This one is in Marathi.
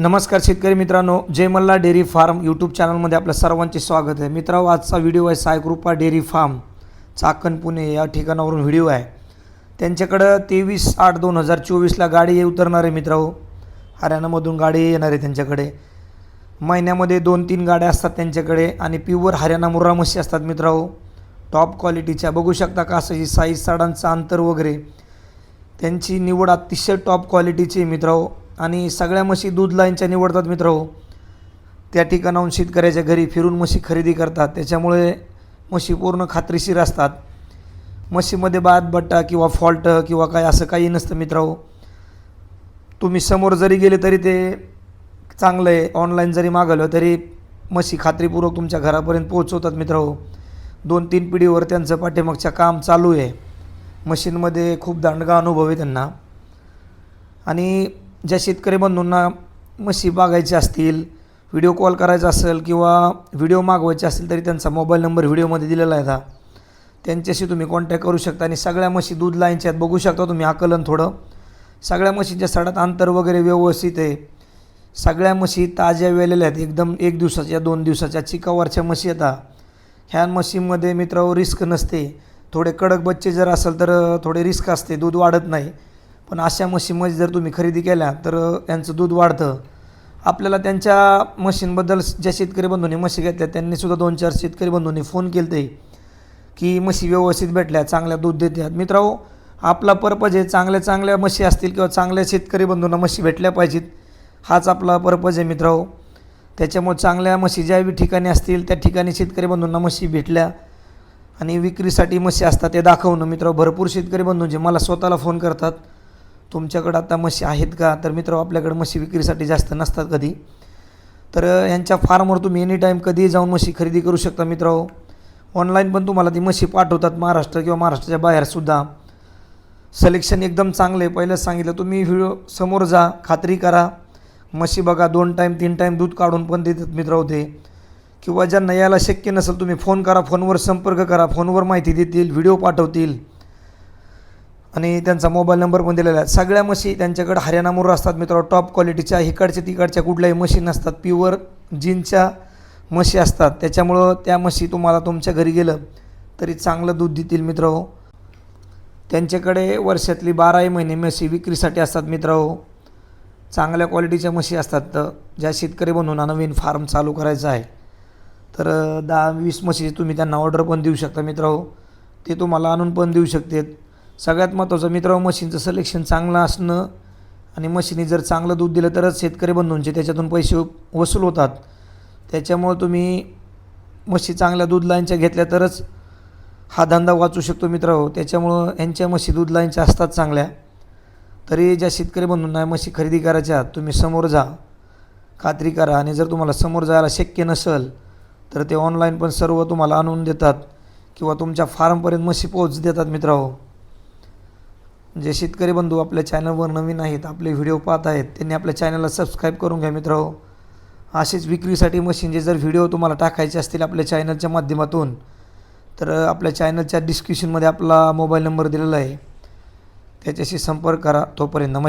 नमस्कार शेतकरी मित्रांनो Jai Malla dairy farm YouTube चॅनलमध्ये आपल्या सर्वांचे स्वागत आहे. मित्रांनो आजचा व्हिडिओ आहे सायकृपा डेअरी फार्म चाकण पुणे या ठिकाणावरून व्हिडिओ आहे. त्यांच्याकडं तेवीस आठ दोन हजार चोवीसला गाडी उतरणार आहे मित्रांनो. हरियाणामधून गाडी येणार आहे त्यांच्याकडे. महिन्यामध्ये दोन तीन गाड्या असतात त्यांच्याकडे आणि प्युअर हरियाणा मुर्रा म्हशी असतात मित्रांनो. टॉप क्वालिटीच्या बघू शकता का असं साईज साडांचं अंतर वगैरे. त्यांची निवड अतिशय टॉप क्वालिटीची आहे मित्रांनो. आणि सगळ्या म्हशी दूध लाईनच्या निवडतात मित्रांनो हो. त्या ठिकाणाहून शेतकऱ्याच्या घरी फिरून म्हशी खरेदी करतात. त्याच्यामुळे म्हशी पूर्ण खात्रीशीर असतात. म्हशीमध्ये बाद बट्टा किंवा फॉल्ट किंवा काय असं काही नसतं मित्रांनो हो. तुम्ही समोर जरी गेले तरी ते चांगलं आहे. ऑनलाईन जरी मागवलं तरी म्हशी खात्रीपूर्वक तुमच्या घरापर्यंत पोहोचवतात मित्रांनो हो. दोन तीन पिढीवर त्यांचं पाठीमागच्या काम चालू आहे. मशीनमध्ये खूप दांडगा अनुभव आहे त्यांना. आणि ज्या शेतकरी बंधूंना म्हशी बागायच्या असतील व्हिडिओ कॉल करायचा असेल किंवा व्हिडिओ मागवायचे असतील तरी त्यांचा मोबाईल नंबर व्हिडिओमध्ये दिलेला आहे आता त्यांच्याशी तुम्ही कॉन्टॅक्ट करू शकता आणि सगळ्या म्हशी दूध लाईनच्या आहेत बघू शकता तुम्ही आकलन थोडं. सगळ्या म्हशींच्या सडात अंतर वगैरे व्यवस्थित आहे. सगळ्या म्हशी ताज्या वेलेल्या आहेत एकदम एक दिवसाच्या दोन दिवसाच्या चिकावरच्या म्हशी येतात ह्या म्हशीमध्ये मित्रावर रिस्क नसते. थोडे कडक बच्चे जर असेल तर थोडे रिस्क असते दूध वाढत नाही. पण अशा म्हशीमध्ये जर तुम्ही खरेदी केल्या तर यांचं दूध वाढतं. आपल्याला त्यांच्या मशीनबद्दल ज्या शेतकरी बंधूंनी म्हशी घेतल्या त्यांनीसुद्धा दोन चार शेतकरी बंधूंनी फोन केले ते की म्हशी व्यवस्थित भेटल्या चांगल्या दूध देतात. मित्रांनो आपला पर्पज आहे चांगल्या चांगल्या म्हशी असतील किंवा चांगल्या शेतकरी बंधूंना म्हशी भेटल्या पाहिजेत. हाच आपला पर्पज आहे मित्रांनो. त्याच्यामुळे चांगल्या म्हशी ज्या बी ठिकाणी असतील त्या ठिकाणी शेतकरी बंधूंना म्हशी भेटल्या आणि विक्रीसाठी म्हशी असतात ते दाखवणं. मित्रांनो भरपूर शेतकरी बंधूंचे मला स्वतःला फोन करतात तुमच्याकडं आता म्हशी आहेत का? तर मित्र आपल्याकडे म्हशी विक्रीसाठी जास्त नसतात कधी. तर यांच्या फार्मवर तुम्ही एनी टाईम कधीही जाऊन म्हशी खरेदी करू शकता मित्र. ऑनलाईन पण तुम्हाला ती म्हशी पाठवतात महाराष्ट्र किंवा महाराष्ट्राच्या बाहेरसुद्धा सलेक्शन एकदम चांगलं आहे. पहिलंच सांगितलं तुम्ही व्हिडिओ समोर जा खात्री करा. म्हशी बघा दोन टाईम तीन टाईम दूध काढून पण देतात मित्र होते किंवा ज्यांना यायला शक्य नसेल तुम्ही फोन करा फोनवर संपर्क करा फोनवर माहिती देतील व्हिडिओ पाठवतील. आणि त्यांचा मोबाईल नंबर पण दिलेला आहे. सगळ्या म्हशी त्यांच्याकडे हरियाणा मुर्रा असतात मित्रांनो. टॉप क्वालिटीच्या इकडच्या तिकडच्या कुठल्याही म्हशी नसतात. प्युअर जीनच्या म्हशी असतात. त्याच्यामुळं त्या म्हशी तुम्हाला तुमच्या घरी गेलं तरी चांगलं दूध देतील मित्र त्यांच्याकडे वर्षातली बाराही महिने म्हशी विक्रीसाठी असतात मित्र चांगल्या क्वालिटीच्या म्हशी असतात. तर ज्या शेतकरी बनवून नवीन फार्म चालू करायचा आहे तर दहा वीस म्हशी तुम्ही त्यांना ऑर्डर पण देऊ शकता मित्र ते तुम्हाला आणून पण देऊ शकतात. सगळ्यात महत्त्वाचं मित्र मशीनचं सिलेक्शन चांगलं असणं आणि मशीनी जर चांगलं दूध दिलं तरच शेतकरी बंधूंचे त्याच्यातून पैसे वसूल होतात. त्याच्यामुळं तुम्ही म्हशी चांगल्या दूध लाईनच्या घेतल्या तरच हा धंदा वाचू शकतो मित्र त्याच्यामुळं यांच्या म्हशी दूध लाईनच्या असतात चांगल्या. तरी ज्या शेतकरी बंधूंना म्हशी खरेदी करायच्या तुम्ही समोर जा. खात्री करा आणि जर तुम्हाला समोर जायला शक्य नसेल तर ते ऑनलाईन पण सर्व तुम्हाला आणून देतात किंवा तुमच्या फार्मपर्यंत म्हशी पोच देतात मित्रांनो. जे शेतकरी बंधू आपल्या चॅनलवर नवीन आहेत आपले व्हिडिओ पाहत आहेत त्यांनी आपल्या चॅनलला सबस्क्राईब करून घ्या मित्र. असेच विक्रीसाठी मशीनचे जर व्हिडिओ तुम्हाला टाकायचे असतील आपल्या चॅनलच्या माध्यमातून तर आपल्या चॅनलच्या डिस्क्रिप्शनमध्ये आपला मोबाईल नंबर दिलेला आहे. त्याच्याशी संपर्क करा. तोपर्यंत नमस्कार.